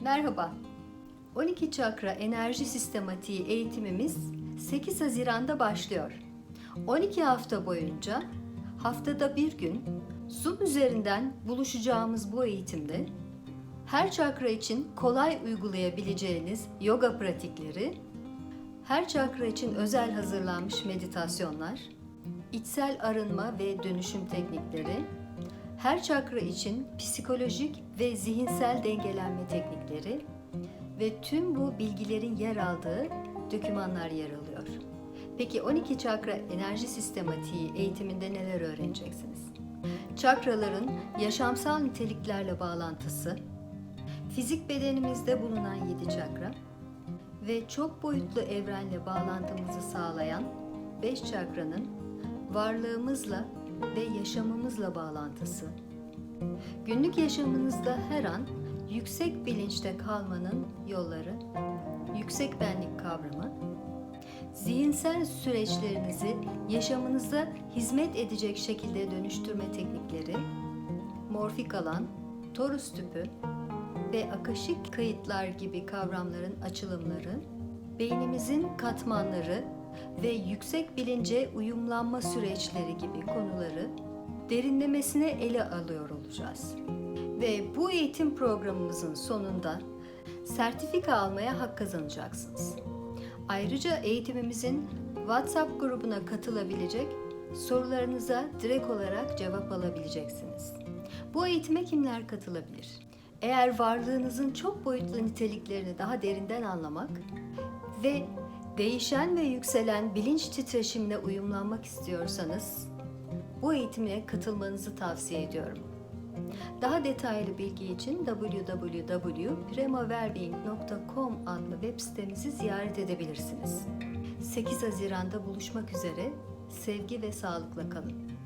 Merhaba. 12 çakra enerji sistematiği eğitimimiz 8 Haziran'da başlıyor. 12 hafta boyunca haftada bir gün Zoom üzerinden buluşacağımız bu eğitimde her çakra için kolay uygulayabileceğiniz yoga pratikleri, her çakra için özel hazırlanmış meditasyonlar, içsel arınma ve dönüşüm teknikleri, her çakra için psikolojik ve zihinsel dengelenme teknikleri ve tüm bu bilgilerin yer aldığı dokümanlar yer alıyor. Peki 12 çakra enerji sistematiği eğitiminde neler öğreneceksiniz? Çakraların yaşamsal niteliklerle bağlantısı, fizik bedenimizde bulunan 7 çakra ve çok boyutlu evrenle bağlantımızı sağlayan 5 çakranın varlığımızla ve yaşamımızla bağlantısı. Günlük yaşamınızda her an yüksek bilinçte kalmanın yolları, yüksek benlik kavramı, zihinsel süreçlerinizi yaşamınıza hizmet edecek şekilde dönüştürme teknikleri, morfik alan, torus tüpü ve akaşik kayıtlar gibi kavramların açılımları, beynimizin katmanları ve yüksek bilince uyumlanma süreçleri gibi konuları derinlemesine ele alıyor olacağız. Ve bu eğitim programımızın sonunda sertifika almaya hak kazanacaksınız. Ayrıca eğitimimizin WhatsApp grubuna katılabilecek, sorularınıza direkt olarak cevap alabileceksiniz. Bu eğitime kimler katılabilir? Eğer varlığınızın çok boyutlu niteliklerini daha derinden anlamak ve değişen ve yükselen bilinç titreşimine uyumlanmak istiyorsanız bu eğitime katılmanızı tavsiye ediyorum. Daha detaylı bilgi için www.premowellbeing.com adlı web sitemizi ziyaret edebilirsiniz. 8 Haziran'da buluşmak üzere. Sevgi ve sağlıkla kalın.